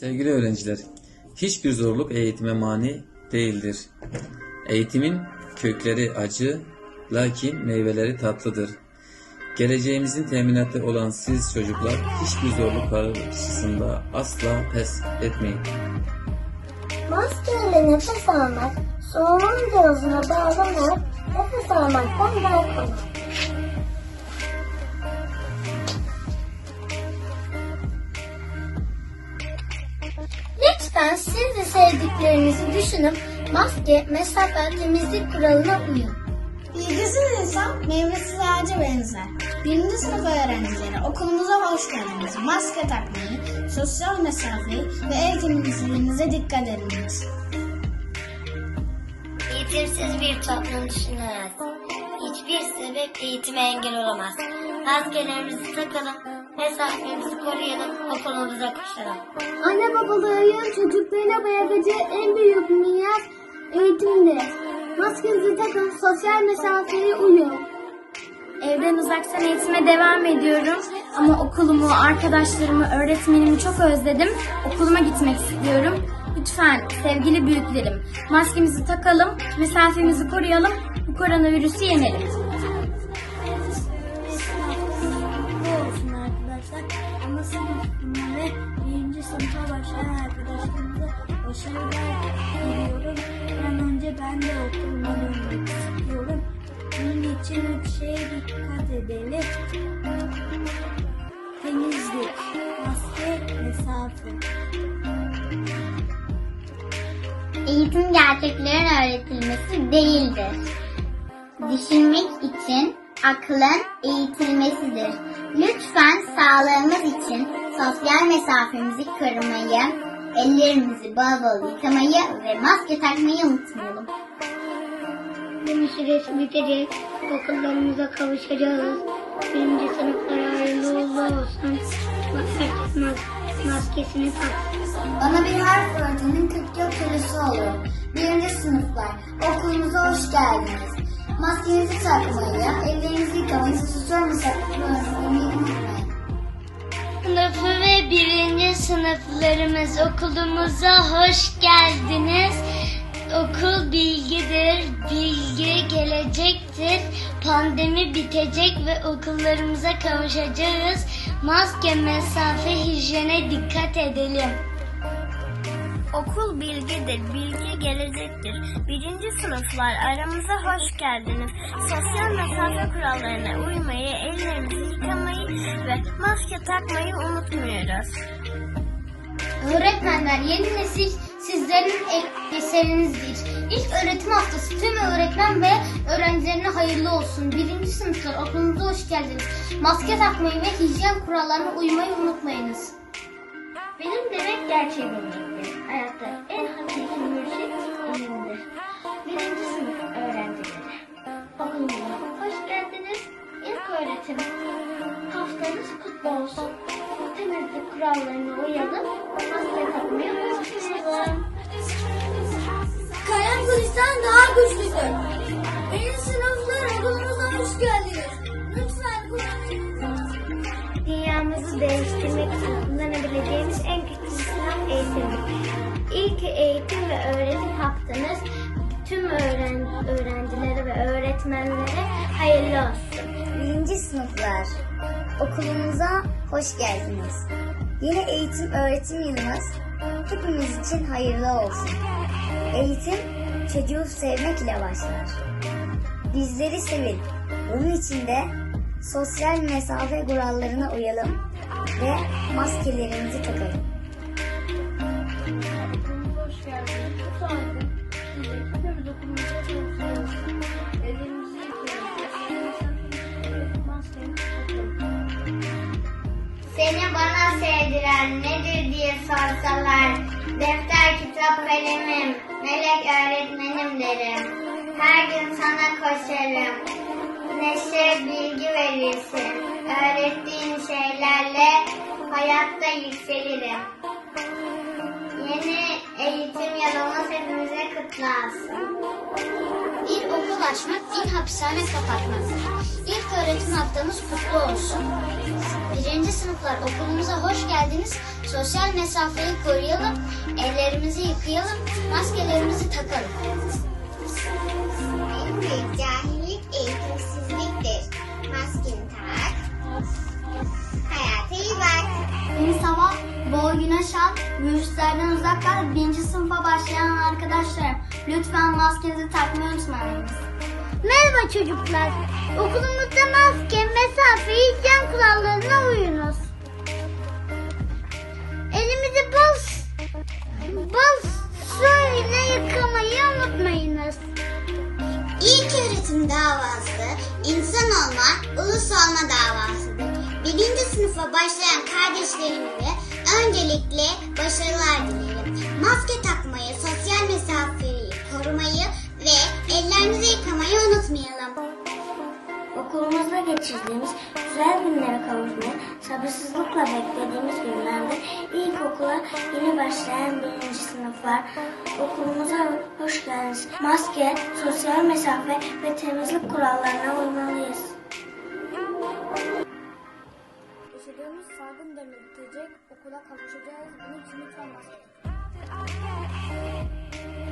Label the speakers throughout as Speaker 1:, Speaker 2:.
Speaker 1: Sevgili öğrenciler, hiçbir zorluk eğitime mani değildir. Eğitimin kökleri acı, lakin meyveleri tatlıdır. Geleceğimizin teminatı olan siz çocuklar hiçbir zorluk karşısında asla pes etmeyin.
Speaker 2: Maskeyle nefes almak, solunum cihazına bağlanarak nefes almaktan daha kolay. Lütfen siz de sevdiklerinizi düşünüp maske, mesafe, temizlik kuralına uyun.
Speaker 3: Bilgisiz insan meyvesiz ağaca benzer. Birinci sınıf öğrencileri okulumuza hoş geldiniz. Maske takmayı, sosyal mesafeyi ve el temizliğinize dikkat ediniz.
Speaker 2: Eğitimsiz bir toplum düşünemez. Hiçbir sebep eğitime engel olamaz. Maskelerimizi takalım, mesafemizi koruyalım, okulumuza koşalım.
Speaker 3: Anne babaların çocuklarına bırakacağı en büyük miras eğitimdir. Maskenizi takın, sosyal mesafeye uyun.
Speaker 4: Evden uzaktan eğitime devam ediyorum ama okulumu, arkadaşlarımı, öğretmenimi çok özledim. Okuluma gitmek istiyorum. Lütfen sevgili büyüklerim maskemizi takalım, mesafemizi koruyalım, bu koronavirüsü yenelim.
Speaker 3: Başarılar diliyorum. An önce ben de dönmek istiyorum. Bunun için üç şeye dikkat edelim. Temizlik, maske, mesafe.
Speaker 2: Eğitim gerçeklerin öğretilmesi değildir. Düşünmek için aklın eğitilmesidir. Lütfen sağlığımız için sosyal mesafemizi korumayı, ellerimizi bol bol yıkamayı ve maske takmayı unutmayalım.
Speaker 5: Gün süresi bitecek. Okullarımıza kavuşacağız. Birinci sınıflara hayırlı uğurlu olsun. Bak herkes mas- maskesini taksın.
Speaker 2: Bana bir harf öğretinin 44 türlüsü olur. Birinci sınıflar, okulumuza hoş geldiniz. Maskenizi takmayı, ellerinizi yıkamayı, sosyal mesafeyi
Speaker 5: sınıflarımız okulumuza hoş geldiniz. Okul bilgidir, bilgi gelecektir. Pandemi bitecek ve okullarımıza kavuşacağız. Maske, mesafe, hijyene dikkat edelim.
Speaker 6: Okul bilgidir, bilgi gelecektir. Birinci sınıflar aramıza hoş geldiniz. Sosyal mesafe kurallarına uymayı, ellerimizi yıkamayı ve maske takmayı unutmuyoruz.
Speaker 2: Öğretmenler yeni nesil sizlerin eserinizdir. İlk öğretim haftası tüm öğretmen ve öğrencilerine hayırlı olsun. Birinci sınıflar okulumuza hoş geldiniz. Maske takmayı ve hijyen kurallarına uymayı unutmayınız.
Speaker 5: Benim demek gerçeği bilmektir. Hayatta en hakiki mürşit ilimdir. Birinci sınıf öğrencileri. Okulumuza hoş geldiniz. İlk öğretim haftanız kutlu olsun. Temizlik kurallarına uyalım. Eğitim ve öğretim haftanız tüm öğren öğrencilere ve öğretmenlere hayırlı olsun.
Speaker 2: Birinci sınıflar okulumuza hoş geldiniz. Yeni eğitim öğretim yılımız hepimiz için hayırlı olsun. Eğitim çocuğu sevmek ile başlar. Bizleri sevin. Bunun için de sosyal mesafe kurallarına uyalım ve maskelerimizi takalım.
Speaker 4: Hoş geldiniz. Bu saatte sizi hepimiz okulumuza kavuşuyoruz. Ellerimizi.
Speaker 2: Seni bana sevdiren nedir diye sorsalar, defter, kitap, kalemim, melek öğretmenim derim. Her gün sana koşarım, neşe bilgi verirsin. Öğrettiğin şeylerle hayatta yükselirim. Bir
Speaker 4: açmak, din hapishane kapatmaktır. İlk öğretim haftamız kutlu olsun. Birinci sınıflar okulumuza hoş geldiniz. Sosyal mesafeyi koruyalım, ellerimizi yıkayalım, maskelerimizi takalım.
Speaker 7: En büyük cahillik eğitimsizliktir. Maskeni tak. Hayata iyi bak.
Speaker 4: Temiz hava, bol güneş al, virüslerden uzak kal. Birinci sınıfa başlayan arkadaşlarım, lütfen maskenizi takmayı unutmayınız.
Speaker 7: Merhaba çocuklar. Okulumuzda maske, mesafe, hijyen kurallarına uyunuz. Elimizi bol, bol su ile yıkamayı unutmayınız. İlk öğretim davası insan olma, ulus olma davasıdır. Birinci sınıfa başlayan kardeşlerimize öncelikle başarılar dilerim. Maske
Speaker 8: sabırsızlıkla beklediğimiz günlerde ilkokula yeni başlayan birinci sınıflar okulumuza hoş geldiniz. Maske, sosyal mesafe ve temizlik kurallarına uymalıyız. Yaşadığımız salgın bitecek, okula kavuşacağız. Bunun için lütfen maske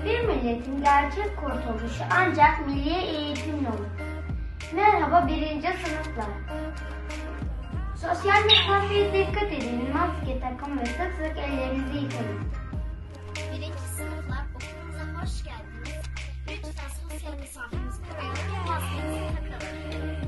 Speaker 4: Bir milletin gerçek kurtuluşu ancak milli eğitimle olur. Merhaba birinci sınıflar. Sosyal mesafeye dikkat edin, maske takın ve sık sık ellerinizi yıkayın.
Speaker 7: Birinci sınıflar okulumuza hoş geldiniz. Lütfen sosyal mesafemizi koruyalım ve.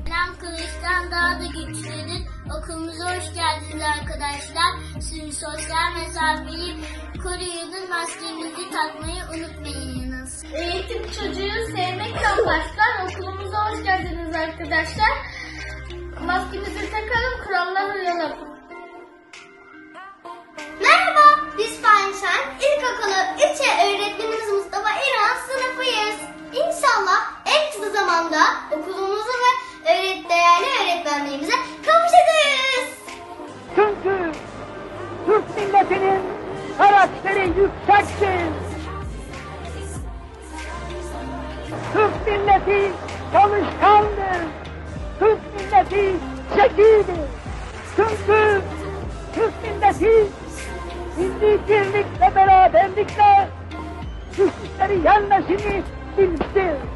Speaker 9: Selam kılıçtan daha da güçlüdür. Okulumuza hoş geldiniz arkadaşlar. Şimdi sosyal mesafeyi koruyunuz, maskenizi takmayı unutmayınız.
Speaker 4: Eğitim çocuğu sevmekten başlar. Okulumuza hoş geldiniz arkadaşlar. Maskemizi takalım, kurallara uyalım. Merhaba, biz Fanşen. İlkokulu 3'e öğretmenimiz Mustafa İran sınıfıyız. İnşallah en kısa zamanda okulumuzu ve öğret değerli öğretmenlerimize kavuşacağız.
Speaker 10: Çünkü Türk milletinin karakteri yüksektir. Türk milleti zekidir. Çünkü Türk milleti milli birlik beraberlikle güçlükleri yenmesini bilmiştir.